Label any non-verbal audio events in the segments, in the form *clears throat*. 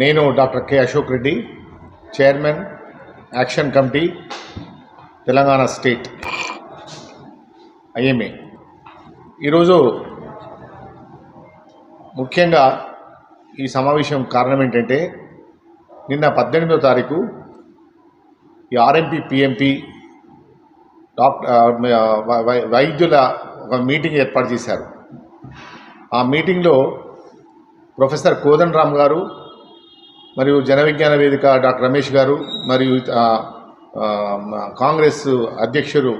నేను doctor K Ashok Reddy chairman action committee Telangana state. IMA. ఈరోజు ముఖ్యంగా ఈ సమావేశం కారణం ఏంటంటే నిన్న పద్దెనిమిదో తారీఖు ఈ ఆర్ఎంపీ పిఎంపీ డాక్టర్ వైద్యుల ఒక మీటింగ్ ఏర్పాటు చేశారు. ఆ మీటింగ్లో ప్రొఫెసర్ కోదన్ రామ్ గారు మరియు జనవిజ్ఞాన వేదిక డాక్టర్ రమేష్ గారు మరియు కాంగ్రెస్ అధ్యక్షుడు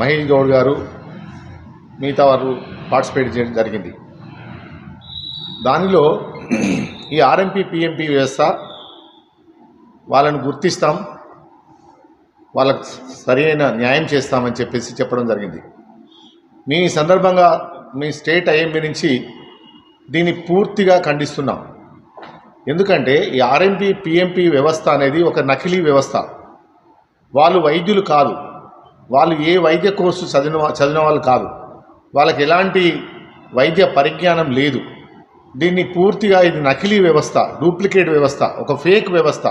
మహేష్ గౌడ్ గారు మిగతా వారు పార్టిసిపేట్ చేయడం జరిగింది. దానిలో ఈ ఆర్ఎంపీ పిఎంపీ వ్యవస్థ వాళ్ళని గుర్తిస్తాం వాళ్ళకు సరైన న్యాయం చేస్తామని చెప్పేసి చెప్పడం జరిగింది. మీ ఈ సందర్భంగా మీ స్టేట్ ఐఎంపీ నుంచి దీన్ని పూర్తిగా ఖండిస్తున్నాం. ఎందుకంటే ఈ ఆర్ఎంపీ పిఎంపి వ్యవస్థ అనేది ఒక నకిలీ వ్యవస్థ. వాళ్ళు వైద్యులు కాదు. వాళ్ళు ఏ వైద్య కోర్సు చదివిన చదివిన వాళ్ళు కాదు. వాళ్ళకి ఎలాంటి వైద్య పరిజ్ఞానం లేదు. దీన్ని పూర్తిగా ఇది నకిలీ వ్యవస్థ డూప్లికేట్ వ్యవస్థ ఒక ఫేక్ వ్యవస్థ.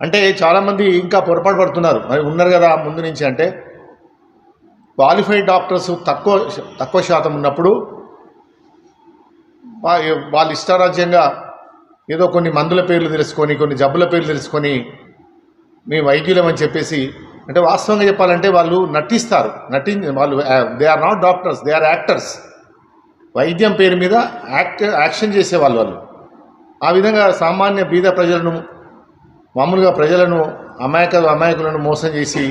అంటే చాలామంది ఇంకా పొరపాటు పడుతున్నారు. మరి ఉన్నారు కదా ముందు నుంచి అంటే క్వాలిఫైడ్ డాక్టర్స్ తక్కువ తక్కువ శాతం ఉన్నప్పుడు వాళ్ళు ఇష్టారాజ్యంగా ఏదో కొన్ని మందుల పేర్లు తెలుసుకొని కొన్ని జబ్బుల పేర్లు తెలుసుకొని మేము వైద్యులమని చెప్పేసి అంటే వాస్తవంగా చెప్పాలంటే వాళ్ళు నటిస్తారు. నటి వాళ్ళు they are not doctors they are actors వైద్యం పేరు మీద యాక్ట్ యాక్షన్ చేసేవాళ్ళు వాళ్ళు. ఆ విధంగా సామాన్య బీద ప్రజలను మామూలుగా ప్రజలను అమాయక అమాయకులను మోసం చేసి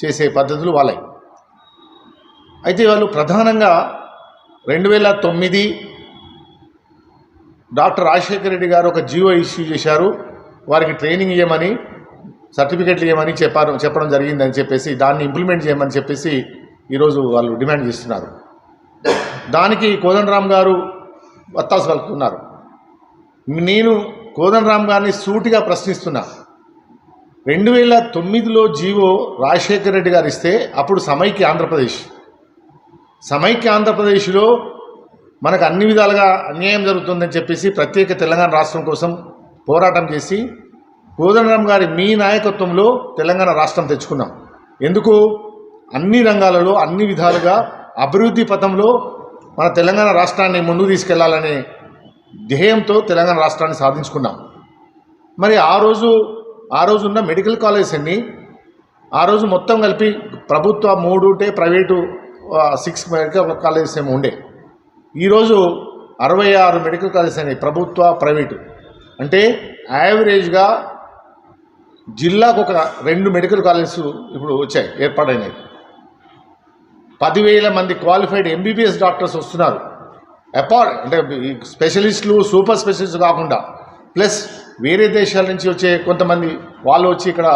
చేసే పద్ధతులు వాళ్ళవి. అయితే వాళ్ళు ప్రధానంగా రెండు వేల తొమ్మిది డాక్టర్ రాజశేఖర రెడ్డి గారు ఒక జీవో ఇష్యూ చేశారు. వారికి ట్రైనింగ్ ఇవ్వమని సర్టిఫికెట్లు ఇవ్వమని చెప్పారు చెప్పడం జరిగిందని చెప్పేసి దాన్ని ఇంప్లిమెంట్ చేయమని చెప్పేసి ఈరోజు వాళ్ళు డిమాండ్ చేస్తున్నారు. దానికి కోదండరామ్ గారు వత్తాసు పలుకుతున్నారు. నేను కోదండరామ్ గారిని సూటిగా ప్రశ్నిస్తున్నా. రెండు వేల తొమ్మిదిలో జీవో రాజశేఖర రెడ్డి గారు ఇస్తే అప్పుడు సమైక్య ఆంధ్రప్రదేశ్. సమైక్య ఆంధ్రప్రదేశ్లో మనకు అన్ని విధాలుగా అన్యాయం జరుగుతుందని చెప్పేసి ప్రత్యేక తెలంగాణ రాష్ట్రం కోసం పోరాటం చేసి కోదండరామ్ గారి మీ నాయకత్వంలో తెలంగాణ రాష్ట్రం తెచ్చుకున్నాం. ఎందుకు? అన్ని రంగాలలో అన్ని విధాలుగా అభివృద్ధి పథంలో మన తెలంగాణ రాష్ట్రాన్ని ముందుకు తీసుకెళ్ళాలనే ధ్యేయంతో తెలంగాణ రాష్ట్రాన్ని సాధించుకున్నాం. మరి ఆ రోజు ఆ రోజు ఉన్న మెడికల్ కాలేజెస్ అన్ని ఆ రోజు మొత్తం కలిపి ప్రభుత్వ మూడు ఉంటే ప్రైవేటు సిక్స్ మెడికల్ కాలేజెస్ ఏమో ఉండే. ఈరోజు అరవై ఆరు మెడికల్ కాలేజెస్ అనేవి ప్రభుత్వ ప్రైవేటు. అంటే యావరేజ్గా జిల్లాకు ఒక రెండు మెడికల్ కాలేజెస్ ఇప్పుడు వచ్చాయి ఏర్పాటైనాయి. పదివేల మంది క్వాలిఫైడ్ ఎంబీబీఎస్ డాక్టర్స్ వస్తున్నారు. అపార్ట్ అంటే ఈ స్పెషలిస్టులు సూపర్ స్పెషలిస్ట్ కాకుండా ప్లస్ వేరే దేశాల నుంచి వచ్చే కొంతమంది వాళ్ళు వచ్చి ఇక్కడ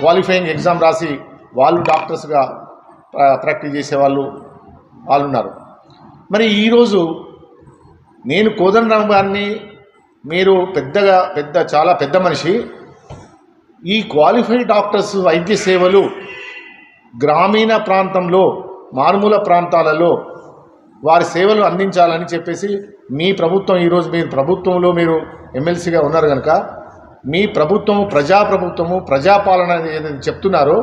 క్వాలిఫైయింగ్ ఎగ్జామ్ రాసి వాళ్ళు డాక్టర్స్గా ప్రాక్టీస్ చేసే వాళ్ళు వాళ్ళు ఉన్నారు మరి ఈరోజు నేను కోదండరామ్ గారిని మీరు పెద్దగా పెద్ద చాలా పెద్ద మనిషి. ఈ క్వాలిఫైడ్ డాక్టర్స్ వైద్య సేవలు గ్రామీణ ప్రాంతంలో మారుమూల ప్రాంతాలలో వారి సేవలు అందించాలని చెప్పేసి మీ ప్రభుత్వం ఈరోజు మీరు ప్రభుత్వంలో మీరు ఎమ్మెల్సీగా ఉన్నారు కనుక మీ ప్రభుత్వము ప్రజాప్రభుత్వము ప్రజాపాలన ఏదైతే చెప్తున్నారో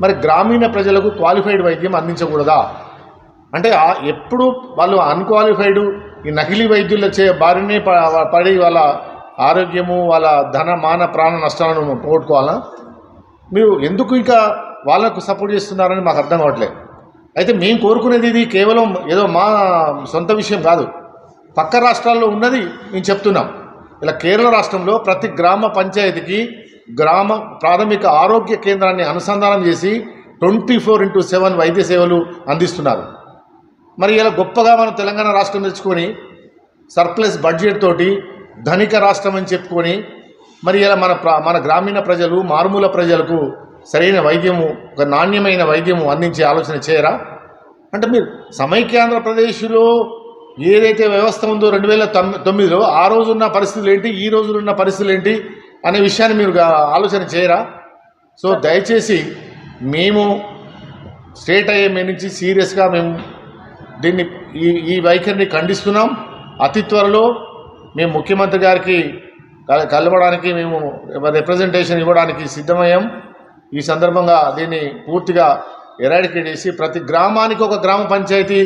మరి గ్రామీణ ప్రజలకు క్వాలిఫైడ్ వైద్యం అందించకూడదా? అంటే ఎప్పుడు వాళ్ళు అన్క్వాలిఫైడ్ ఈ నకిలీ వైద్యుల చే బారినే పడి వాళ్ళ ఆరోగ్యము వాళ్ళ ధన మాన ప్రాణ నష్టాలను పోగొట్టుకోవాలా? మీరు ఎందుకు ఇంకా వాళ్ళకు సపోర్ట్ చేస్తున్నారని మాకు అర్థం కావట్లేదు. అయితే మేము కోరుకునేది ఇది కేవలం ఏదో మా సొంత విషయం కాదు. పక్క రాష్ట్రాల్లో ఉన్నది మేము చెప్తున్నాం. ఇలా కేరళ రాష్ట్రంలో ప్రతి గ్రామ పంచాయతీకి గ్రామ ప్రాథమిక ఆరోగ్య కేంద్రాన్ని అనుసంధానం చేసి ట్వంటీ ఫోర్ ఇంటూ సెవెన్ వైద్య సేవలు అందిస్తున్నారు. మరి ఇలా గొప్పగా మనం తెలంగాణ రాష్ట్రం తెచ్చుకొని సర్ప్లస్ బడ్జెట్ తోటి ధనిక రాష్ట్రం అని చెప్పుకొని మరి ఇలా మన మన గ్రామీణ ప్రజలు మారుమూల ప్రజలకు సరైన వైద్యము ఒక నాణ్యమైన వైద్యము అందించే ఆలోచన చేయరా? అంటే మీరు సమైక్య ఆంధ్రప్రదేశ్లో ఏదైతే వ్యవస్థ ఉందో రెండు వేల తొమ్మిదిలో ఆ రోజున్న పరిస్థితులు ఏంటి ఈ రోజులున్న పరిస్థితులు ఏంటి అనే విషయాన్ని మీరు ఆలోచన చేయరా? సో దయచేసి మేము స్టేట్ ఐఎంఏ నుంచి సీరియస్గా మేము దీన్ని ఈ ఈ వైఖరిని ఖండిస్తున్నాం. అతి త్వరలో మేము ముఖ్యమంత్రి గారికి కల- కలవడానికి మేము రిప్రజెంటేషన్ ఇవ్వడానికి సిద్ధమయ్యాం. ఈ సందర్భంగా దీన్ని పూర్తిగా ఎరాడికేట్ చేసి ప్రతి గ్రామానికి ఒక గ్రామ పంచాయతీ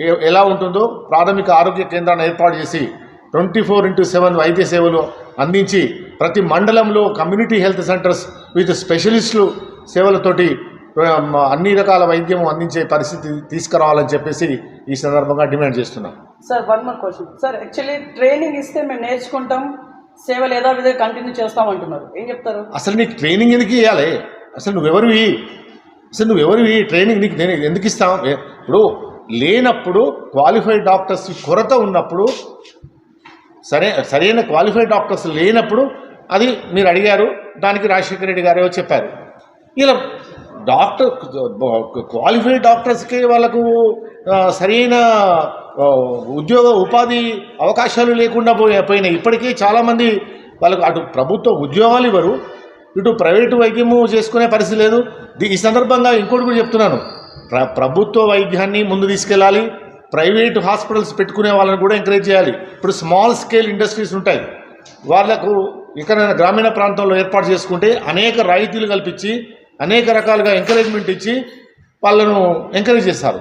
ఏ- ఎలా ఉంటుందో ప్రాథమిక ఆరోగ్య కేంద్రాన్ని ఏర్పాటు చేసి ట్వంటీ ఫోర్ ఇంటూ సెవెన్ వైద్య సేవలు అందించి ప్రతి మండలంలో కమ్యూనిటీ హెల్త్ సెంటర్స్ విత్ స్పెషలిస్టులు సేవలతోటి అన్ని రకాల వైద్యం అందించే పరిస్థితి తీసుకురావాలని చెప్పేసి ఈ సందర్భంగా డిమాండ్ చేస్తున్నాం. Sir one more question sir actually training ఇస్తే మేము నేర్చుకుంటాం సేవలు యథావిధిగా కంటిన్యూ చేస్తాం అంటున్నారు. ఏం చెప్తారు? అసలు నీకు ట్రైనింగ్ ఎందుకు ఇవ్వాలి అసలు నువ్వెవరివి అసలు నువ్వెవరివి ట్రైనింగ్ నీకు నేను ఎందుకు ఇస్తాం? ఇప్పుడు లేనప్పుడు క్వాలిఫైడ్ డాక్టర్స్ కొరత ఉన్నప్పుడు సరే సరైన క్వాలిఫైడ్ డాక్టర్స్ లేనప్పుడు అది మీరు అడిగారు దానికి రాజశేఖర రెడ్డి గారు చెప్పారు. ఇలా డాక్టర్ క్వాలిఫైడ్ డాక్టర్స్కి వాళ్ళకు సరైన ఉద్యోగ ఉపాధి అవకాశాలు లేకుండా పోయి పోయినాయి. ఇప్పటికీ చాలామంది వాళ్ళకు అటు ప్రభుత్వ ఉద్యోగాలు ఇవ్వరు ఇటు ప్రైవేటు వైద్యము చేసుకునే పరిస్థితి లేదు. ఈ సందర్భంగా ఇంకోటి కూడా చెప్తున్నాను. ప్ర ప్రభుత్వ వైద్యాన్ని ముందు తీసుకెళ్ళాలి. ప్రైవేట్ హాస్పిటల్స్ పెట్టుకునే వాళ్ళని కూడా ఎంకరేజ్ చేయాలి. ఇప్పుడు స్మాల్ స్కేల్ ఇండస్ట్రీస్ ఉంటాయి. వాళ్ళకు ఎక్కడైనా గ్రామీణ ప్రాంతంలో ఏర్పాటు చేసుకుంటే అనేక రాయితీలు కల్పించి అనేక రకాలుగా ఎంకరేజ్మెంట్ ఇచ్చి వాళ్ళను ఎంకరేజ్ చేస్తారు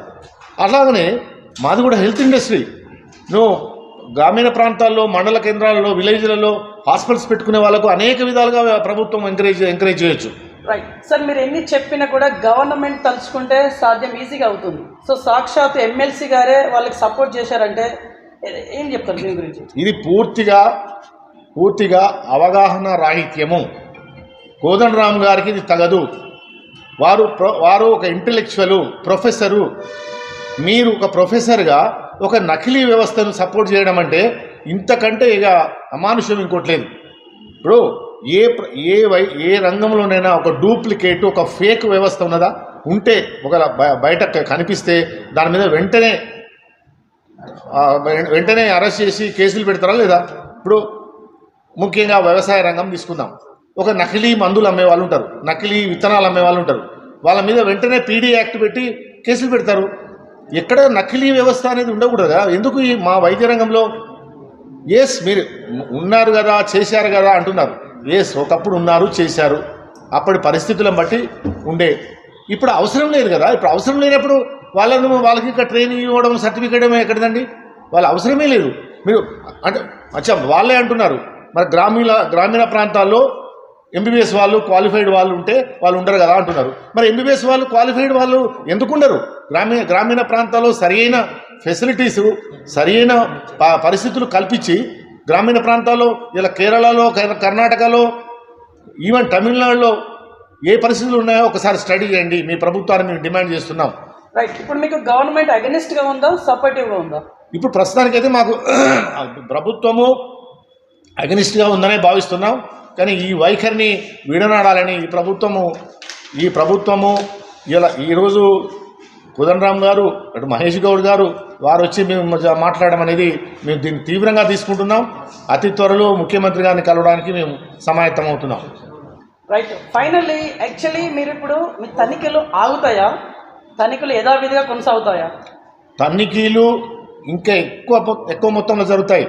అలాగనే మాది కూడా హెల్త్ ఇండస్ట్రీ నువ్వు గ్రామీణ ప్రాంతాల్లో మండల కేంద్రాలలో విలేజ్లలో హాస్పిటల్స్ పెట్టుకునే వాళ్ళకు అనేక విధాలుగా ప్రభుత్వం ఎంకరేజ్ ఎంకరేజ్ చేయొచ్చు. రైట్ సార్ మీరు ఎన్ని చెప్పినా కూడా గవర్నమెంట్ తలుచుకుంటే సాధ్యం ఈజీగా అవుతుంది. సో సాక్షాత్ ఎమ్మెల్సీ గారే వాళ్ళకి సపోర్ట్ చేశారంటే ఏ- ఏం చెప్తారు దీని గురించి? ఇది పూర్తిగా పూర్తిగా అవగాహన రాహిత్యము. కోదండరామ్ గారికి ఇది తగదు. వారు ప్రొ- వారు ఒక ఇంటలెక్చువల్ ప్రొఫెసరు మీరు ఒక ప్రొఫెసర్గా ఒక నకిలీ వ్యవస్థను సపోర్ట్ చేయడం అంటే ఇంతకంటే ఇక అమానుష్యం ఇంకోట్లేదు ఇప్పుడు ఏ ప్ర- ఏ వై ఏ రంగంలోనైనా ఒక డూప్లికేట్ ఒక ఫేక్ వ్యవస్థ ఉన్నదా? ఉంటే ఒక బయట కనిపిస్తే దాని మీద వెంటనే వెంటనే అరెస్ట్ చేసి కేసులు పెడతారా లేదా? ఇప్పుడు ముఖ్యంగా వ్యవసాయ రంగం తీసుకుందాం. ఒక నకిలీ మందులు అమ్మే వాళ్ళు ఉంటారు. నకిలీ విత్తనాలు అమ్మే వాళ్ళు ఉంటారు. వాళ్ళ మీద వెంటనే పీడీ యాక్ట్ పెట్టి కేసులు పెడతారు. ఎక్కడ నకిలీ వ్యవస్థ అనేది ఉండకూడదు కదా? ఎందుకు ఈ మా వైద్య రంగంలో? ఎస్ మీరు ఉన్నారు కదా చేశారు కదా అంటున్నారు. ఎస్ ఒకప్పుడు ఉన్నారు చేశారు. అప్పటి పరిస్థితులను బట్టి ఉండే. ఇప్పుడు అవసరం లేదు కదా? ఇప్పుడు అవసరం లేనప్పుడు వాళ్ళను వాళ్ళకి ఇక్కడ ట్రైనింగ్ ఇవ్వడం సర్టిఫికేట్ ఏమో ఎక్కడదండి? వాళ్ళ అవసరమే లేదు. మీరు అంటే అచ్చా వాళ్ళే అంటున్నారు. మరి గ్రామీణ గ్రామీణ ప్రాంతాల్లో ఎంబీబీఎస్ వాళ్ళు క్వాలిఫైడ్ వాళ్ళు ఉంటే వాళ్ళు ఉండరు కదా అంటున్నారు. మరి ఎంబీబీఎస్ వాళ్ళు క్వాలిఫైడ్ వాళ్ళు ఎందుకు ఉండరు? గ్రామీణ గ్రామీణ ప్రాంతాల్లో సరైన ఫెసిలిటీస్ సరైన పరిస్థితులు కల్పించి గ్రామీణ ప్రాంతాల్లో ఇలా కేరళలో కర్- కర్ణాటకలో ఈవెన్ తమిళనాడులో ఏ పరిస్థితులు ఉన్నాయో ఒకసారి స్టడీ చేయండి. మీ ప్రభుత్వాన్ని మేము డిమాండ్ చేస్తున్నాం. రైట్ ఇప్పుడు మీకు గవర్నమెంట్ అగెనిస్ట్గా ఉందా? సపోర్టివ్గా ఉందా? ఇప్పుడు ప్రస్తుతానికైతే మాకు *clears throat* ప్రభుత్వము అగనిస్ట్గా ఉందనే భావిస్తున్నాం. కానీ ఈ వైఖరిని విడనాడాలని ఈ ప్రభుత్వము ఈ ప్రభుత్వము ఇలా ఈరోజు కుదనరామ్ గారు అటు మహేష్ గౌడ్ గారు వారు వచ్చి మేము మాట్లాడడం అనేది మేము దీన్ని తీవ్రంగా తీసుకుంటున్నాం. అతి త్వరలో ముఖ్యమంత్రి గారిని కలవడానికి మేము సమాయత్తం అవుతున్నాం. రైట్. ఫైనల్లీ యాక్చువల్లీ మీరు ఇప్పుడు మీ తనిఖీలు ఆగుతాయా? తనిఖీలు యథావిధిగా కొనసాగుతాయా? తనిఖీలు ఇంకా ఎక్కువ ఎక్కువ మొత్తంలో జరుగుతాయి.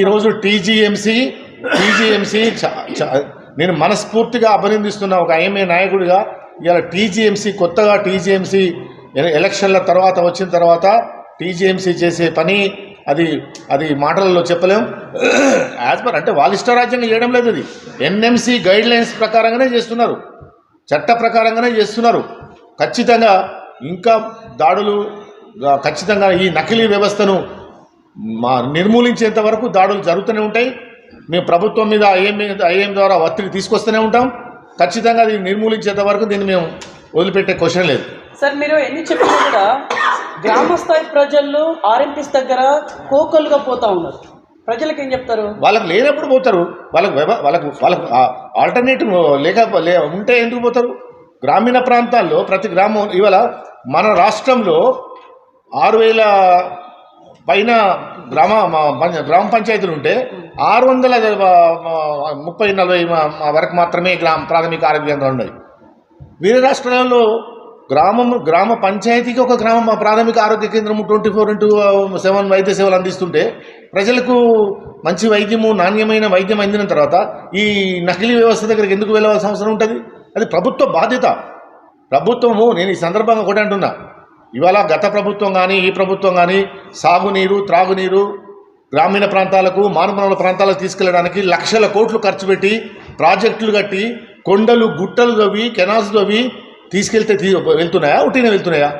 ఈరోజు టీజీఎంసీ టీజీఎంసీ నేను మనస్ఫూర్తిగా అభినందిస్తున్న ఒక ఐఎంఏ నాయకుడిగా ఇవాళ టీజీఎంసీ కొత్తగా టీజీఎంసీ ఎలక్షన్ల తర్వాత వచ్చిన తర్వాత టీజీఎంసీ చేసే పని అది అది మాటలలో చెప్పలేం. యాజ్ పర్ అంటే వాళ్ళ ఇష్టరాజ్యంగా చేయడం లేదు అది. ఎన్ఎంసీ గైడ్ లైన్స్ ప్రకారంగానే చేస్తున్నారు. చట్ట ప్రకారంగానే చేస్తున్నారు. ఖచ్చితంగా ఇంకా దాడులు ఖచ్చితంగా ఈ నకిలీ వ్యవస్థను మా నిర్మూలించేంత వరకు దాడులు జరుగుతూనే ఉంటాయి. మేము ప్రభుత్వం మీద ఐఎం ఐఎం ద్వారా ఒత్తిడి తీసుకొస్తూనే ఉంటాం. ఖచ్చితంగా దీన్ని నిర్మూలించేంత వరకు దీన్ని మేము వదిలిపెట్టే క్వశ్చన్ లేదు. సార్ మీరు ఎన్ని చెప్పినా కూడా గ్రామ స్థాయి ప్రజలు ఆర్ఎంపీస్ దగ్గర కోకలుగా పోతా ఉన్నారు. ప్రజలకు ఏం చెప్తారు? వాళ్ళకి లేనప్పుడు పోతారు. వాళ్ళకు వాళ్ళకు వాళ్ళకు ఆల్టర్నేటివ్ లేక ఉంటే ఎందుకు పోతారు? గ్రామీణ ప్రాంతాల్లో ప్రతి గ్రామం ఇవాళ మన రాష్ట్రంలో ఆరు వేల పైన గ్రామ గ్రామ పంచాయతీలు ఉంటే ఆరు వందల ముప్పై నలభై మా- వరకు మాత్రమే గ్రామ ప్రాథమిక ఆరోగ్య కేంద్రాలు ఉన్నాయి. వేరే రాష్ట్రాలలో గ్రామం గ్రామ పంచాయతీకి ఒక గ్రామ ప్రాథమిక ఆరోగ్య కేంద్రం ట్వంటీ ఫోర్ ఇంటూ సెవెన్ వైద్య సేవలు అందిస్తుంటే ప్రజలకు మంచి వైద్యము నాణ్యమైన వైద్యం అందిన తర్వాత ఈ నకిలీ వ్యవస్థ దగ్గరికి ఎందుకు వెళ్ళవలసిన అవసరం ఉంటుంది? అది ప్రభుత్వ బాధ్యత. ప్రభుత్వము నేను ఈ సందర్భంగా ఒకటి అంటున్నా. ఇవాళ గత ప్రభుత్వం కానీ ఈ ప్రభుత్వం కానీ సాగునీరు త్రాగునీరు గ్రామీణ ప్రాంతాలకు మారుమూల ప్రాంతాలకు తీసుకెళ్ళడానికి లక్షల కోట్లు ఖర్చు పెట్టి ప్రాజెక్టులు కట్టి కొండలు గుట్టలు తవ్వి కెనాల్స్ తవ్వి తీసుకెళ్తే తీ వెళ్తున్నాయా? ఉట్టిన వెళ్తున్నాయా?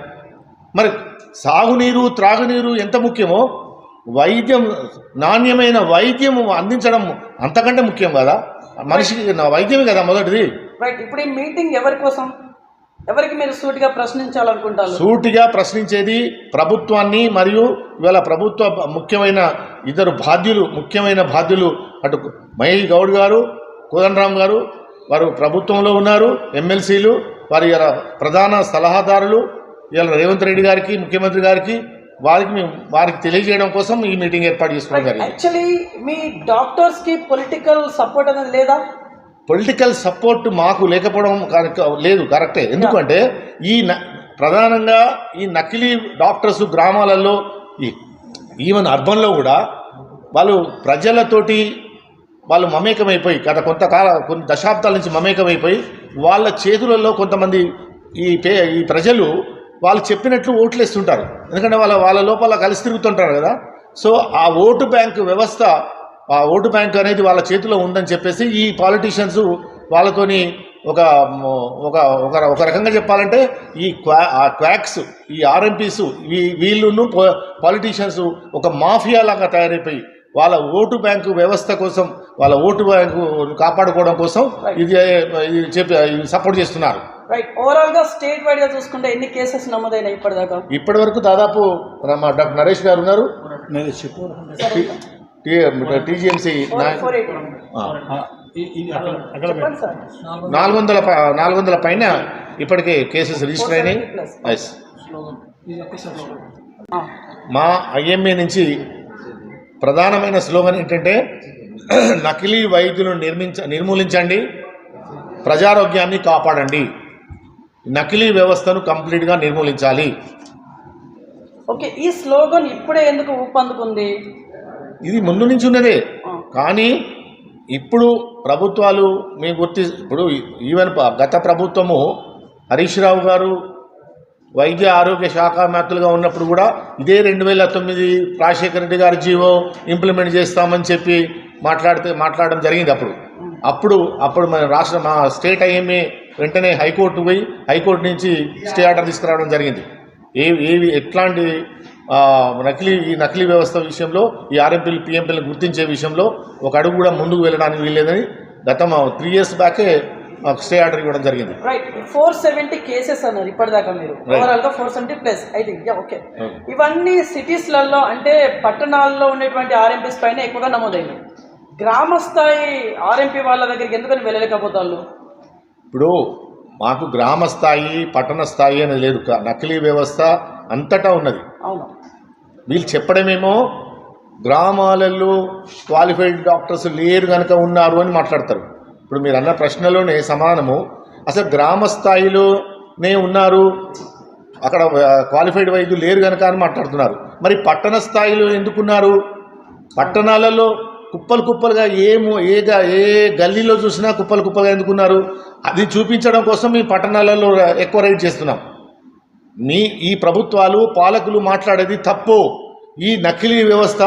మరి సాగునీరు త్రాగునీరు ఎంత ముఖ్యమో వైద్యం నాణ్యమైన వైద్యం అందించడం అంతకంటే ముఖ్యం కదా? మనిషికి నా వైద్యమే కదా మొదటిది. రైట్ ఇప్పుడు ఈ మీటింగ్ ఎవరి కోసం? ఎవరికి మీరు సూటిగా ప్రశ్నించాలనుకుంటారు? సూటిగా ప్రశ్నించేది ప్రభుత్వాన్ని మరియు ఇవాళ ప్రభుత్వ ముఖ్యమైన ఇద్దరు బాధ్యులు ముఖ్యమైన బాధ్యులు అటు మహేష్ గౌడ్ గారు కోదండరామ్ గారు వారు ప్రభుత్వంలో ఉన్నారు ఎమ్మెల్సీలు వారి ప్రధాన సలహాదారులు ఇవాళ రేవంత్ రెడ్డి గారికి ముఖ్యమంత్రి గారికి వారికి మేము వారికి తెలియజేయడం కోసం ఈ మీటింగ్ ఏర్పాటు చేసుకోవడం జరిగింది. యాక్చువల్లీ మీ డాక్టర్స్కి పొలిటికల్ సపోర్ట్ అనేది లేదా? పొలిటికల్ సపోర్ట్ మాకు లేకపోవడం కనుక లేదు కరెక్టే. ఎందుకంటే ఈ న- ప్రధానంగా ఈ నకిలీ డాక్టర్స్ గ్రామాలలో ఈవెన్ అర్బన్లో కూడా వాళ్ళు ప్రజలతోటి వాళ్ళు మమేకమైపోయి గత కొంతకాల కొన్ని దశాబ్దాల నుంచి మమేకమైపోయి వాళ్ళ చేతులలో కొంతమంది ఈ పే ఈ ప్రజలు వాళ్ళు చెప్పినట్లు ఓట్లు వేస్తుంటారు ఎందుకంటే వాళ్ళ వాళ్ళ లోపల కలిసి తిరుగుతుంటారు కదా. సో ఆ ఓటు బ్యాంకు వ్యవస్థ ఓటు బ్యాంక్ అనేది వాళ్ళ చేతిలో ఉందని చెప్పేసి ఈ పాలిటీషియన్స్ వాళ్ళతోని ఒక ఒక ఒక ఒక రకంగా చెప్పాలంటే ఈ క్వా ఆ క్వాక్స్ ఈ ఆర్ఎంపీస్ వీ వీళ్ళును పాలిటీషియన్స్ ఒక మాఫియా లాగా తయారైపోయి వాళ్ళ ఓటు బ్యాంకు వ్యవస్థ కోసం వాళ్ళ ఓటు బ్యాంకు కాపాడుకోవడం కోసం ఇది చెప్పి సపోర్ట్ చేస్తున్నారు. రైట్ ఓవరాల్గా స్టేట్ వైడ్గా చూసుకుంటే ఎన్ని కేసెస్ నమోదైనాయి ఇప్పటిదాకా? ఇప్పటి వరకు దాదాపు డాక్టర్ నరేష్ గారు ఉన్నారు. టీజీఎంసీ నాలుగు వందల ప- నాలుగు వందల పైన ఇప్పటికే కేసెస్ రిజిస్టర్ అయినాయి. 470 plus. ఎస్ ఆ, మా ఐఎంఏ నుంచి ప్రధానమైన స్లోగన్ ఏంటంటే నకిలీ వైద్యులను నిర్మించ నిర్మూలించండి ప్రజారోగ్యాన్ని కాపాడండి. నకిలీ వ్యవస్థను కంప్లీట్గా నిర్మూలించాలి. ఓకే ఈ స్లోగన్ ఇప్పుడే ఎందుకు ఊపందుకుంది? ఇది ముందు నుంచి ఉన్నదే. కానీ ఇప్పుడు ప్రభుత్వాలు మేము గుర్తి ఇప్పుడు ఈవెన్ గత ప్రభుత్వము హరీష్ రావు గారు వైద్య ఆరోగ్య శాఖ మంత్రులుగా ఉన్నప్పుడు కూడా ఇదే రెండు వేల తొమ్మిది రాజశేఖర రెడ్డి గారి జీవో ఇంప్లిమెంట్ చేస్తామని చెప్పి మాట్లాడితే మాట్లాడడం జరిగింది అప్పుడు. అప్పుడు అప్పుడు మన రాష్ట్ర మా స్టేట్ ఐఎంఏ వెంటనే హైకోర్టు పోయి హైకోర్టు నుంచి స్టే ఆర్డర్ తీసుకురావడం జరిగింది. ఏ ఏవి ఎట్లాంటి నకిలీ ఈ నకిలీ వ్యవస్థ విషయంలో ఈ ఆర్ఎంపీలు పిఎంపీలను గుర్తించే విషయంలో ఒక అడుగు కూడా ముందుకు వెళ్ళడానికి వీల్లేదని గతం త్రీ ఇయర్స్ బ్యాకే స్టే ఆర్డర్ ఇవ్వడం జరిగింది. రైట్ ఫోర్ సెవెంటీ కేసెస్ అన్నారు ఇప్పటిదాకా మీరు. Right. ఓవరాల్గా four seventy plus I think okay. ఇవన్నీ సిటీస్లలో అంటే పట్టణాల్లో ఉన్నటువంటి ఆర్ఎంపీస్ పైన ఎక్కువగా నమోదైనాయి గ్రామ స్థాయి ఆర్ఎంపీ వాళ్ళ దగ్గరికి ఎందుకని వెళ్ళలేకపోతారు ఇప్పుడు మాకు గ్రామ స్థాయి పట్టణ స్థాయి అనేది లేదు. నకిలీ వ్యవస్థ అంతటా ఉన్నది. అవును. వీళ్ళు చెప్పడమేమో గ్రామాలలో క్వాలిఫైడ్ డాక్టర్స్ లేరు కనుక ఉన్నారు అని మాట్లాడతారు. ఇప్పుడు మీరు అన్న ప్రశ్నలోనే సమానము. అసలు గ్రామ స్థాయిలోనే ఉన్నారు అక్కడ క్వాలిఫైడ్ వైద్యులు లేరు కనుక అని మాట్లాడుతున్నారు. మరి పట్టణ స్థాయిలో ఎందుకున్నారు? పట్టణాలలో కుప్పలు కుప్పలుగా ఏ ఏ ఏ గల్లీలో చూసినా కుప్పలు కుప్పలుగా ఎందుకున్నారు? అది చూపించడం కోసం మీ పట్టణాలలో ఎక్కువ రైడ్ చేస్తున్నాం. మీ ఈ ప్రభుత్వాలు పాలకులు మాట్లాడేది తప్పు. ఈ నకిలీ వ్యవస్థ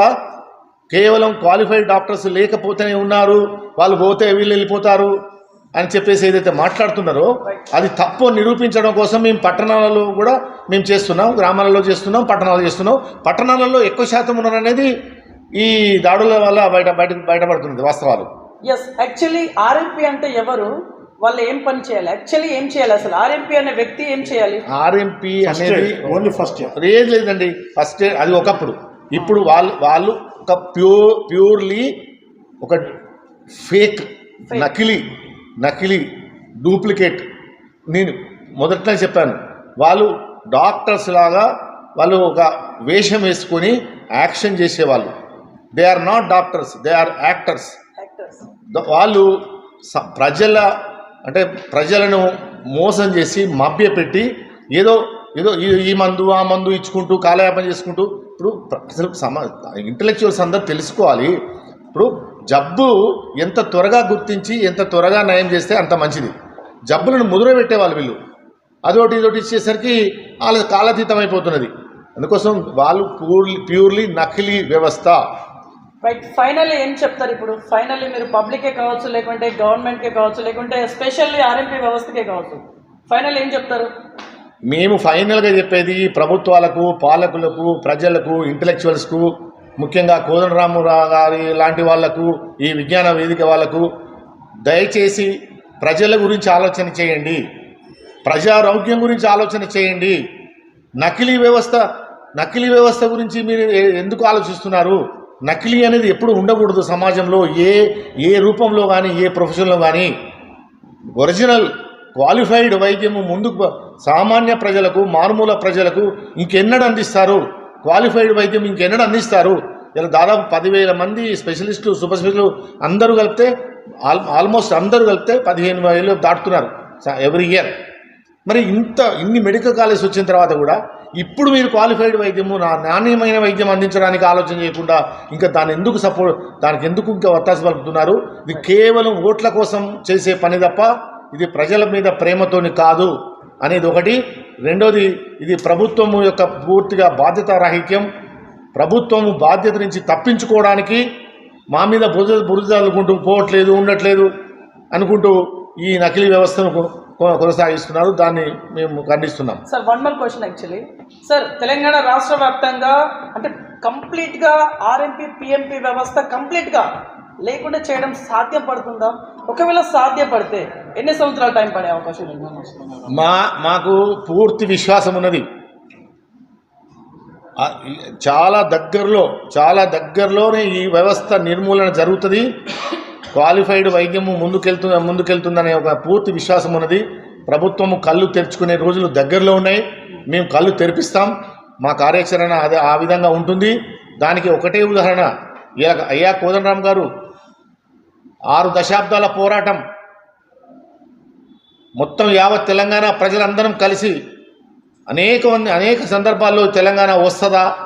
కేవలం క్వాలిఫైడ్ డాక్టర్స్ లేకపోతేనే ఉన్నారు వాళ్ళు పోతే వీళ్ళు వెళ్ళిపోతారు అని చెప్పేసి ఏదైతే మాట్లాడుతున్నారో అది తప్పు నిరూపించడం కోసం మేము పట్టణాలలో కూడా మేము చేస్తున్నాం గ్రామాలలో చేస్తున్నాం పట్టణాలు చేస్తున్నాం. పట్టణాలలో ఎక్కువ శాతం ఉన్నారనేది ఈ దాడుల వల్ల బయట బయట బయటపడుతుంది వాస్తవాలు. ఎస్ యాక్చువల్లీ ఆర్ఎంపీ అంటే ఎవరు? వాళ్ళు ఏం పని చేయాలి? యాక్చువల్లీ ఏం చేయాలి అసలు? ఆర్ఎంపీ అనే వ్యక్తి ఏం చేయాలి? ఆర్ఎంపీ అనేది ఓన్లీ ఫస్ట్ ఇయర్ ఏది లేదండి. ఫస్ట్ అది ఒకప్పుడు. ఇప్పుడు వాళ్ళు వాళ్ళు ఒక ప్యూర్ ప్యూర్లీ ఒక ఫేక్ నకిలీ నకిలీ డూప్లికేట్ నేను మొదట్లో చెప్పాను. వాళ్ళు డాక్టర్స్ లాగా వాళ్ళు ఒక వేషం వేసుకొని యాక్షన్ చేసేవాళ్ళు. They are not doctors they are actors actors the- వాళ్ళు స- ప్రజల అంటే ప్రజలను మోసం చేసి మభ్యపెట్టి ఏదో ఏదో ఈ- ఈ మందు ఆ మందు ఇచ్చుకుంటూ కాలయాపన చేసుకుంటూ ఇప్పుడు అసలు సమ ఇంటలెక్చువల్స్ అందరూ తెలుసుకోవాలి. ఇప్పుడు జబ్బు ఎంత త్వరగా గుర్తించి ఎంత త్వరగా నయం చేస్తే అంత మంచిది. జబ్బులను ముదుర పెట్టేవాళ్ళు వీళ్ళు. అదొకటి ఇదొకటి ఇచ్చేసరికి వాళ్ళ కాలాతీతం అయిపోతున్నది అందుకోసం వాళ్ళు ప్యూర్లీ ప్యూర్లీ నకిలీ వ్యవస్థ. రైట్ ఫైనల్లీ ఏం చెప్తారు ఇప్పుడు? ఫైనల్లీ మీరు పబ్లికే కావచ్చు లేకుంటే గవర్నమెంట్కే కావచ్చు లేకుంటే స్పెషల్లీ ఆర్ఎంపీ వ్యవస్థకే కావచ్చు. ఫైనల్ ఏం చెప్తారు? మేము ఫైనల్గా చెప్పేది ప్రభుత్వాలకు పాలకులకు ప్రజలకు ఇంటలెక్చువల్స్కు ముఖ్యంగా కోదండరామరావు గారి లాంటి వాళ్ళకు ఈ విజ్ఞాన వేదిక వాళ్ళకు దయచేసి ప్రజల గురించి ఆలోచన చేయండి. ప్రజారోగ్యం గురించి ఆలోచన చేయండి. నకిలీ వ్యవస్థ నకిలీ వ్యవస్థ గురించి మీరు ఎందుకు ఆలోచిస్తున్నారు? నకిలీ అనేది ఎప్పుడు ఉండకూడదు సమాజంలో ఏ ఏ రూపంలో కానీ ఏ ప్రొఫెషన్లో కానీ ఒరిజినల్ క్వాలిఫైడ్ వైద్యము ముందుకు సామాన్య ప్రజలకు మారుమూల ప్రజలకు ఇంకెన్నడ అందిస్తారు? క్వాలిఫైడ్ వైద్యం ఇంకెన్నడ అందిస్తారు? ఇలా దాదాపు పదివేల మంది స్పెషలిస్టులు సూపర్ స్పెషలిస్టులు అందరూ కలిపితే ఆల్ ఆల్మోస్ట్ అందరూ కలిపితే పదిహేను వేలు దాటుతున్నారు ఎవ్రీ ఇయర్. మరి ఇంత ఇన్ని మెడికల్ కాలేజ్ వచ్చిన తర్వాత కూడా ఇప్పుడు మీరు క్వాలిఫైడ్ వైద్యము నా నాణ్యమైన వైద్యం అందించడానికి ఆలోచన చేయకుండా ఇంకా దాన్ని ఎందుకు సపోర్ట్ దానికి ఎందుకు ఇంకా ఒత్తాస పలుకుతున్నారు? ఇది కేవలం ఓట్ల కోసం చేసే పని తప్ప ఇది ప్రజల మీద ప్రేమతోని కాదు అనేది ఒకటి. రెండోది ఇది ప్రభుత్వం యొక్క పూర్తిగా బాధ్యత రాహిత్యం. ప్రభుత్వం బాధ్యత నుంచి తప్పించుకోవడానికి మా మీద బురద బురద చల్లుకుంటూ పోవట్లేదు ఉండట్లేదు అనుకుంటూ ఈ నకిలీ వ్యవస్థను కొనసాగిస్తున్నారు దాన్ని మేము ఖండిస్తున్నాం. Sir one more question actually sir Telangana రాష్ట్ర వ్యాప్తంగా అంటే కంప్లీట్గా ఆర్ఎంపీ పిఎంపీ వ్యవస్థ కంప్లీట్గా లేకుండా చేయడం సాధ్యం పడుతుందా ఒకవేళ సాధ్యపడితే ఎన్ని సంవత్సరాల టైం పడే అవకాశం మా మాకు పూర్తి విశ్వాసం ఉన్నది. చాలా దగ్గరలో చాలా దగ్గరలోనే ఈ వ్యవస్థ నిర్మూలన జరుగుతుంది. క్వాలిఫైడ్ వైద్యము ముందుకెళ్తు ముందుకెళ్తుందనే ఒక పూర్తి విశ్వాసం ఉన్నది. ప్రభుత్వము కళ్ళు తెరుచుకునే రోజులు దగ్గరలో ఉన్నాయి. మేము కళ్ళు తెరిపిస్తాం. మా కార్యాచరణ అదే ఆ విధంగా ఉంటుంది. దానికి ఒకటే ఉదాహరణ. ఇలా అయ్యా కోదండరామ్ గారు ఆరు దశాబ్దాల పోరాటం. మొత్తం యావత్ తెలంగాణ ప్రజలందరం కలిసి అనేక మంది అనేక సందర్భాల్లో తెలంగాణ వస్తుందా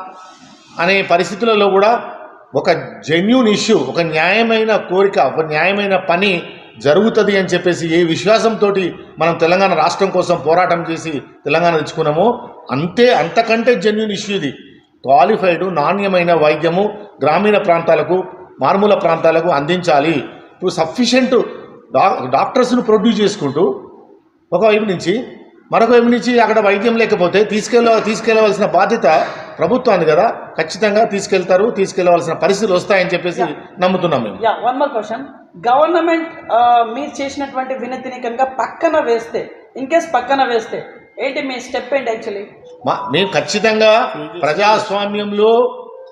అనే పరిస్థితులలో కూడా ఒక జెన్యున్ ఇష్యూ ఒక న్యాయమైన కోరిక ఒక న్యాయమైన పని జరుగుతుంది అని చెప్పేసి ఏ విశ్వాసంతో మనం తెలంగాణ రాష్ట్రం కోసం పోరాటం చేసి తెలంగాణ తెచ్చుకున్నామో అంతే అంతకంటే జెన్యున్ ఇష్యూ ఇది. క్వాలిఫైడ్ నాణ్యమైన వైద్యము గ్రామీణ ప్రాంతాలకు మారుమూల ప్రాంతాలకు అందించాలి. ఇప్పుడు సఫిషియెంట్ డా డాక్టర్స్ను ప్రొడ్యూస్ చేసుకుంటూ ఒకవైపు నుంచి మరొక వైపు నుంచి అక్కడ వైద్యం లేకపోతే తీసుకెళ్ళ తీసుకెళ్ళవలసిన బాధ్యత ప్రభుత్వాన్ని కదా ఖచ్చితంగా తీసుకెళ్తారు తీసుకెళ్ళవలసిన పరిస్థితులు వస్తాయని చెప్పేసి నమ్ముతున్నాం మేము. Yeah one more question government మీరు చేసినటువంటి వినతిని కనుక పక్కన వేస్తే ఇన్ కేస్ పక్కన వేస్తే ఏంటి మీ స్టెప్ ఏంటి యాక్చువల్లీ మా మేము ఖచ్చితంగా ప్రజాస్వామ్యంలో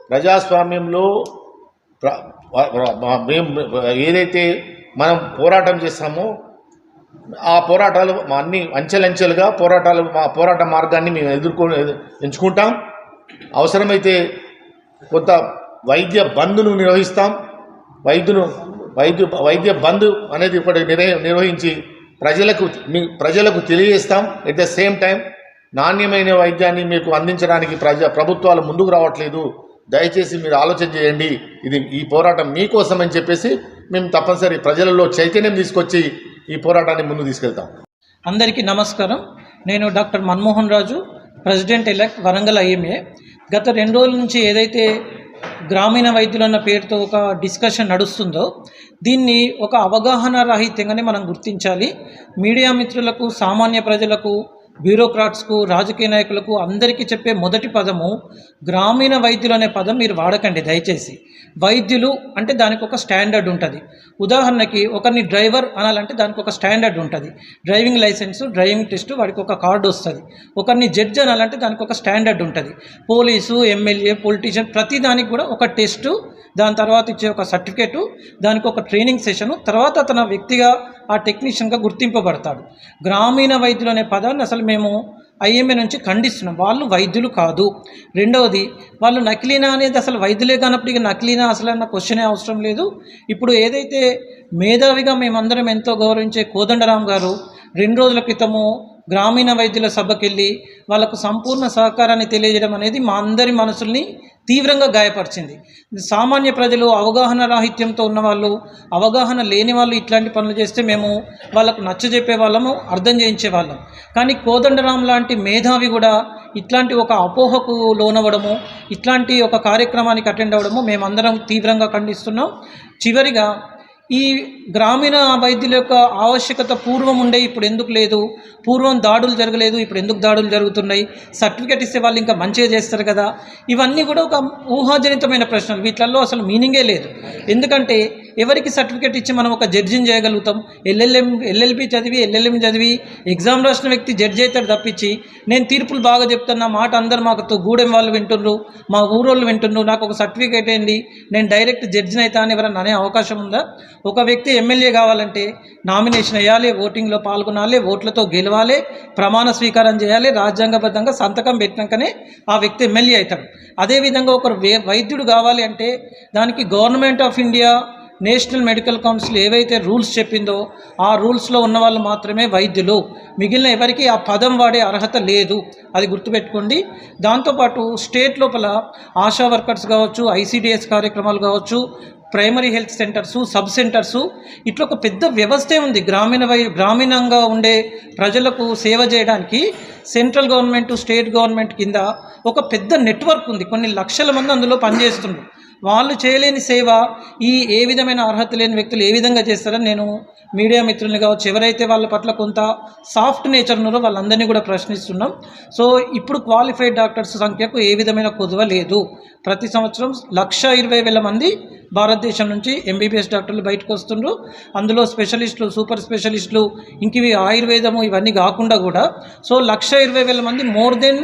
ప్రజాస్వామ్యంలో మేము ఏదైతే మనం పోరాటం చేస్తామో ఆ పోరాటాలు మా అన్ని అంచెలంచెలుగా పోరాటాలు మా పోరాట మార్గాన్ని మేము ఎదుర్కొ ఎంచుకుంటాం అవసరమైతే కొంత వైద్య బంధును నిర్వహిస్తాం. వైద్యును వైద్య వైద్య బంధు అనేది ఇప్పటి నిర్వహించి ప్రజలకు మీ ప్రజలకు తెలియజేస్తాం. ఎట్ ద సేమ్ టైం నాణ్యమైన వైద్యాన్ని మీకు అందించడానికి ప్రజ ప్రభుత్వాలు ముందుకు రావట్లేదు. దయచేసి మీరు ఆలోచన చేయండి. ఇది ఈ పోరాటం మీకోసం అని చెప్పేసి మేము తప్పనిసరి ప్రజలలో చైతన్యం తీసుకొచ్చి ఈ పోరాటాన్ని ముందు తీసుకెళ్తాం. అందరికీ నమస్కారం. నేను doctor Manmohan Raju president elect Warangal IMA. గత రెండు రోజుల నుంచి ఏదైతే గ్రామీణ వైద్యులు అన్న పేరుతో ఒక డిస్కషన్ నడుస్తుందో దీన్ని ఒక అవగాహన రాహిత్యంగానే మనం గుర్తించాలి. మీడియా మిత్రులకు సామాన్య ప్రజలకు బ్యూరోక్రాట్స్కు రాజకీయ నాయకులకు అందరికీ చెప్పే మొదటి పదము గ్రామీణ వైద్యులు అనే పదం మీరు వాడకండి దయచేసి. వైద్యులు అంటే దానికి ఒక స్టాండర్డ్ ఉంటుంది. ఉదాహరణకి ఒకరిని డ్రైవర్ అనాలంటే దానికి ఒక స్టాండర్డ్ ఉంటుంది. డ్రైవింగ్ లైసెన్స్ డ్రైవింగ్ టెస్ట్ వాడికి ఒక కార్డు వస్తుంది. ఒకరిని జడ్జ్ అనాలంటే దానికి ఒక స్టాండర్డ్ ఉంటుంది. పోలీసు ఎమ్మెల్యే పొలిటీషియన్ ప్రతి దానికి కూడా ఒక టెస్టు దాని తర్వాత ఇచ్చే ఒక సర్టిఫికేటు దానికి ఒక ట్రైనింగ్ సెషను తర్వాత తన వ్యక్తిగా ఆ టెక్నీషియన్గా గుర్తింపబడతాడు. గ్రామీణ వైద్యులు అనే పదాన్ని అసలు మేము ఐఎంఏ నుంచి ఖండిస్తున్నాం. వాళ్ళు వైద్యులు కాదు. రెండవది వాళ్ళు నకిలీనా అనేది అసలు వైద్యులే కానప్పుడు ఇక నకిలీనా అసలు అన్న క్వశ్చనే అవసరం లేదు. ఇప్పుడు ఏదైతే మేధావిగా మేమందరం ఎంతో గౌరవించే కోదండరాం గారు రెండు రోజుల క్రితము గ్రామీణ వైద్యుల సభకెళ్ళి వాళ్ళకు సంపూర్ణ సహకారాన్ని తెలియజేయడం అనేది మా అందరి మనసుల్ని తీవ్రంగా గాయపరిచింది. సామాన్య ప్రజలు అవగాహన రాహిత్యంతో ఉన్నవాళ్ళు అవగాహన లేని వాళ్ళు ఇట్లాంటి పనులు చేస్తే మేము వాళ్ళకు నచ్చజెప్పే వాళ్ళము అర్థం చేయించే వాళ్ళం. కానీ కోదండరాం లాంటి మేధావి కూడా ఇట్లాంటి ఒక అపోహకు లోనవ్వడము ఇట్లాంటి ఒక కార్యక్రమానికి అటెండ్ అవ్వడము మేమందరం తీవ్రంగా ఖండిస్తున్నాం. చివరిగా ఈ గ్రామీణ వైద్యుల యొక్క ఆవశ్యకత పూర్వం ఉండే ఇప్పుడు ఎందుకు లేదు? పూర్వం దాడులు జరగలేదు ఇప్పుడు ఎందుకు దాడులు జరుగుతున్నాయి? సర్టిఫికేట్ ఇస్తే వాళ్ళు ఇంకా మంచిగా చేస్తారు కదా? ఇవన్నీ కూడా ఒక ఊహాజనితమైన ప్రశ్నలు. వీటిల్లో అసలు మీనింగే లేదు. ఎందుకంటే ఎవరికి సర్టిఫికేట్ ఇచ్చి మనం ఒక జడ్జిని చేయగలుగుతాం? ఎల్ఎల్ఎం ఎల్ఎల్బి చదివి ఎల్ఎల్ఎం చదివి ఎగ్జామ్ రాసిన వ్యక్తి జడ్జి అవుతాడు తప్పించి నేను తీర్పులు బాగా చెప్తున్నా మాట అందరు మాకు గూడెం వాళ్ళు వింటుండ్రు మా ఊరోళ్ళు వింటుండ్రు నాకు ఒక సర్టిఫికేట్ ఏంటి నేను డైరెక్ట్ జడ్జిని అవుతా అని ఎవరన్నా అనే అవకాశం ఉందా? ఒక వ్యక్తి ఎమ్మెల్యే కావాలంటే నామినేషన్ వేయాలి ఓటింగ్లో పాల్గొనాలి ఓట్లతో గెలవాలి ప్రమాణ స్వీకారం చేయాలి రాజ్యాంగబద్ధంగా సంతకం పెట్టినాకనే ఆ వ్యక్తి ఎమ్మెల్యే అవుతాడు. అదేవిధంగా ఒకరు వైద్యుడు కావాలి అంటే దానికి Government of India National Medical Council ఏవైతే రూల్స్ చెప్పిందో ఆ రూల్స్లో ఉన్న వాళ్ళు మాత్రమే వైద్యులు. మిగిలిన ఎవరికి ఆ పదం వాడే అర్హత లేదు. అది గుర్తుపెట్టుకోండి. దాంతోపాటు స్టేట్ లోపల ఆశా వర్కర్స్ కావచ్చు ఐసీడిఎస్ కార్యక్రమాలు కావచ్చు primary health centres sub centres ఇట్లా ఒక పెద్ద వ్యవస్థే ఉంది. గ్రామీణ వై గ్రామీణంగా ఉండే ప్రజలకు సేవ చేయడానికి సెంట్రల్ గవర్నమెంట్ స్టేట్ గవర్నమెంట్ కింద ఒక పెద్ద నెట్వర్క్ ఉంది. కొన్ని లక్షల మంది అందులో పనిచేస్తున్నారు వాళ్ళు చేయలేని సేవ ఈ ఏ విధమైన అర్హత లేని వ్యక్తులు ఏ విధంగా చేస్తారని నేను మీడియా మిత్రుల్ని కావచ్చు ఎవరైతే వాళ్ళ పట్ల కొంత సాఫ్ట్ నేచర్ ఉన్నారో వాళ్ళందరినీ కూడా ప్రశ్నిస్తున్నాం. సో ఇప్పుడు క్వాలిఫైడ్ డాక్టర్స్ సంఖ్యకు ఏ విధమైన కొదువ లేదు. ప్రతి సంవత్సరం లక్ష ఇరవై వేల మంది భారతదేశం నుంచి ఎంబీబీఎస్ డాక్టర్లు బయటకు వస్తుండ్రు. అందులో స్పెషలిస్టులు సూపర్ స్పెషలిస్టులు ఇంకివి ఆయుర్వేదము ఇవన్నీ కాకుండా కూడా సో లక్ష ఇరవై వేల మంది more than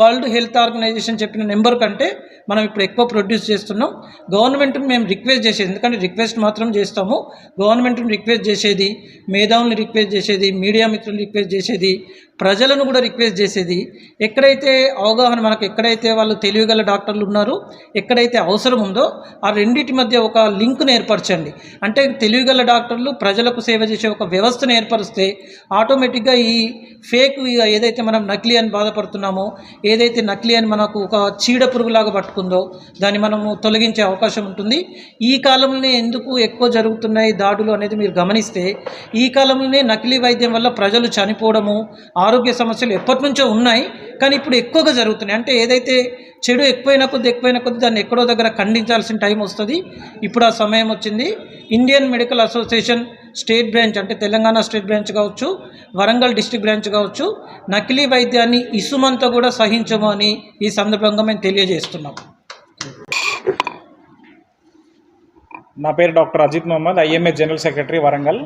World Health Organization చెప్పిన నెంబర్ కంటే మనం ఇప్పుడు ఎక్కువ ప్రొడ్యూస్ చేస్తున్నాం. గవర్నమెంట్ని మేము రిక్వెస్ట్ చేసేది ఎందుకంటే రిక్వెస్ట్ మాత్రం చేస్తాము. గవర్నమెంట్ని రిక్వెస్ట్ చేసేది మేధావుల్ని రిక్వెస్ట్ చేసేది మీడియా మిత్రులు రిక్వెస్ట్ చేసేది ప్రజలను కూడా రిక్వెస్ట్ చేసేది ఎక్కడైతే అవగాహన మనకు ఎక్కడైతే వాళ్ళు తెలివిగల డాక్టర్లు ఉన్నారో ఎక్కడైతే అవసరం ఉందో ఆ రెండింటి మధ్య ఒక లింక్ను ఏర్పరచండి. అంటే తెలివిగల డాక్టర్లు ప్రజలకు సేవ చేసే ఒక వ్యవస్థను ఏర్పరిస్తే ఆటోమేటిక్గా ఈ ఫేక్ ఏదైతే మనం నకిలీ అని బాధపడుతున్నామో ఏదైతే నకిలీ అని మనకు ఒక చీడ పురుగులాగా పట్టుకుందో దాన్ని మనము తొలగించే అవకాశం ఉంటుంది. ఈ కాలంలోనే ఎందుకు ఎక్కువ జరుగుతున్నాయి దాడులు అనేది మీరు గమనిస్తే ఈ కాలంలోనే నకిలీ వైద్యం వల్ల ప్రజలు చనిపోవడము ఆరోగ్య సమస్యలు ఎప్పటి నుంచో ఉన్నాయి కానీ ఇప్పుడు ఎక్కువగా జరుగుతున్నాయి. అంటే ఏదైతే చెడు ఎక్కువైన కొద్ది ఎక్కువైన కొద్ది దాన్ని ఎక్కడో దగ్గర ఖండించాల్సిన టైం వస్తుంది. ఇప్పుడు ఆ సమయం వచ్చింది. Indian Medical Association state branch అంటే తెలంగాణ స్టేట్ బ్రాంచ్ కావచ్చు వరంగల్ డిస్టిక్ బ్రాంచ్ కావచ్చు నకిలీ వైద్యాన్ని ఇసుమంతా కూడా సహించము అని ఈ సందర్భంగా మేము తెలియజేస్తున్నాం. నా పేరు doctor Ajit Mohammed IMA general secretary Warangal.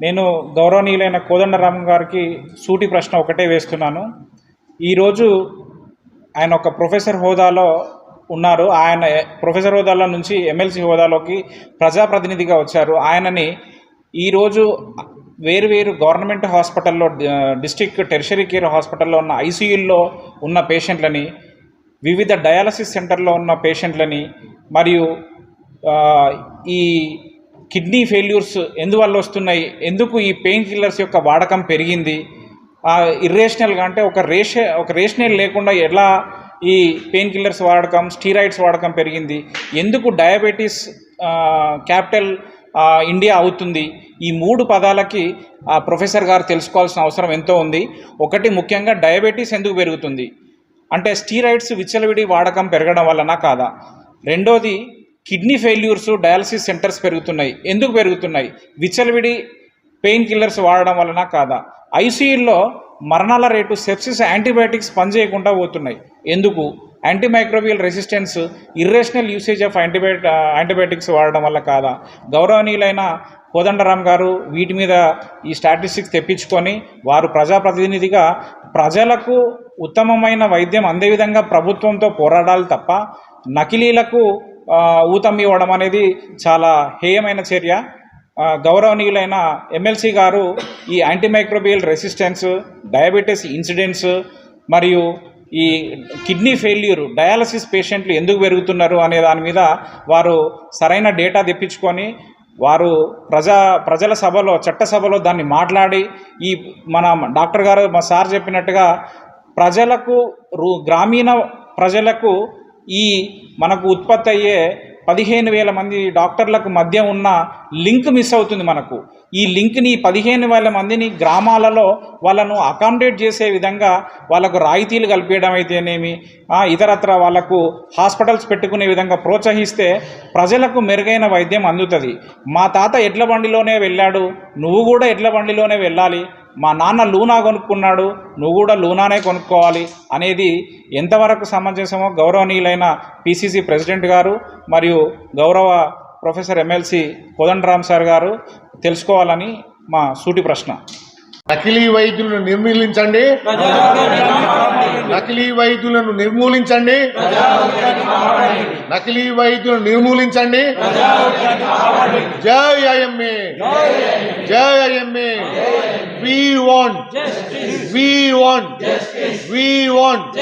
నేను గౌరవనీయులైన కోదండరామ గారికి సూటి ప్రశ్న ఒకటే వేస్తున్నాను. ఈరోజు ఆయన ఒక ప్రొఫెసర్ హోదాలో ఉన్నారు. ఆయన ప్రొఫెసర్ హోదాలో నుంచి ఎమ్మెల్సీ హోదాలోకి ప్రజాప్రతినిధిగా వచ్చారు. ఆయనని ఈరోజు వేరు వేరు గవర్నమెంట్ హాస్పిటల్లో డిస్టిక్ టెరిషరీ కేర్ హాస్పిటల్లో ఉన్న ఐసీయూల్లో ఉన్న పేషెంట్లని వివిధ డయాలసిస్ సెంటర్లో ఉన్న పేషెంట్లని మరియు ఈ కిడ్నీ ఫెయిల్యూర్స్ ఎందువల్ల వస్తున్నాయి? ఎందుకు ఈ పెయిన్ కిల్లర్స్ యొక్క వాడకం పెరిగింది? ఇర్రేషనల్గా అంటే ఒక రేష ఒక రేషనల్ లేకుండా ఎలా ఈ పెయిన్ కిల్లర్స్ వాడకం స్టీరాయిడ్స్ వాడకం పెరిగింది? ఎందుకు డయాబెటీస్ క్యాపిటల్ ఇండియా అవుతుంది? ఈ మూడు పదాలకి ఆ ప్రొఫెసర్ గారు తెలుసుకోవాల్సిన అవసరం ఎంతో ఉంది. ఒకటి ముఖ్యంగా డయాబెటీస్ ఎందుకు పెరుగుతుంది? అంటే స్టీరాయిడ్స్ విచ్చలవిడి వాడకం పెరగడం వలన కాదా? రెండోది కిడ్నీ ఫెయిల్యూర్స్ డయాలసిస్ సెంటర్స్ పెరుగుతున్నాయి. ఎందుకు పెరుగుతున్నాయి? విచ్చలవిడి పెయిన్ కిల్లర్స్ వాడడం వలన కాదా? ఐసీయూల్లో మరణాల రేటు సెప్సిస్ యాంటీబయాటిక్స్ పనిచేయకుండా పోతున్నాయి. ఎందుకు? Antimicrobial resistance irrational usage of యాంటీబయో antibiotics వాడడం వల్ల కాదా? గౌరవనీయులైన కోదండరామ్ గారు వీటి మీద ఈ స్టాటిస్టిక్స్ తెప్పించుకొని వారు ప్రజాప్రతినిధిగా ప్రజలకు ఉత్తమమైన వైద్యం అందే విధంగా ప్రభుత్వంతో పోరాడాలి తప్ప నకిలీలకు ఊతం ఇవ్వడం అనేది చాలా హేయమైన చర్య. గౌరవనీయులైన ఎమ్మెల్సీ గారు ఈ యాంటీమైక్రోబియల్ రెసిస్టెన్స్ డయాబెటీస్ ఇన్సిడెంట్స్ మరియు ఈ కిడ్నీ ఫెయిల్యూర్ డయాలసిస్ పేషెంట్లు ఎందుకు పెరుగుతున్నారు అనే దాని మీద వారు సరైన డేటా తెప్పించుకొని వారు ప్రజా ప్రజల సభలో చట్టసభలో దాన్ని మాట్లాడి ఈ మన డాక్టర్ గారు మా సార్ చెప్పినట్టుగా ప్రజలకు రూ గ్రామీణ ప్రజలకు ఈ మనకు ఉత్పత్తి అయ్యే పదిహేను వేల మంది డాక్టర్లకు మధ్య ఉన్న లింక్ మిస్ అవుతుంది మనకు. ఈ లింక్ని పదిహేను వేల మందిని గ్రామాలలో వాళ్ళను అకామిడేట్ చేసే విధంగా వాళ్ళకు రాయితీలు కల్పించడం అయితేనేమి ఇతరత్ర వాళ్ళకు హాస్పిటల్స్ పెట్టుకునే విధంగా ప్రోత్సహిస్తే ప్రజలకు మెరుగైన వైద్యం అందుతుంది. మా తాత ఎడ్ల బండిలోనే వెళ్ళాడు నువ్వు కూడా ఎడ్ల బండిలోనే వెళ్ళాలి మా నాన్న లూనా కొనుక్కున్నాడు నువ్వు కూడా లూనానే కొనుక్కోవాలి అనేది ఎంతవరకు సమంజసమో గౌరవనీయులైన పిసిసి ప్రెసిడెంట్ గారు మరియు గౌరవ ప్రొఫెసర్ ఎమ్మెల్సీ కోదండరామ్ సార్ గారు తెలుసుకోవాలని మా సూటి ప్రశ్న. నకిలీ వైద్యులను నిర్మూలించండి. నకిలీ వైద్యులను నిర్మూలించండి. నకిలీ వైద్యులను నిర్మూలించండి. జై ఐఎంఏ. జై IMA. We want we want we want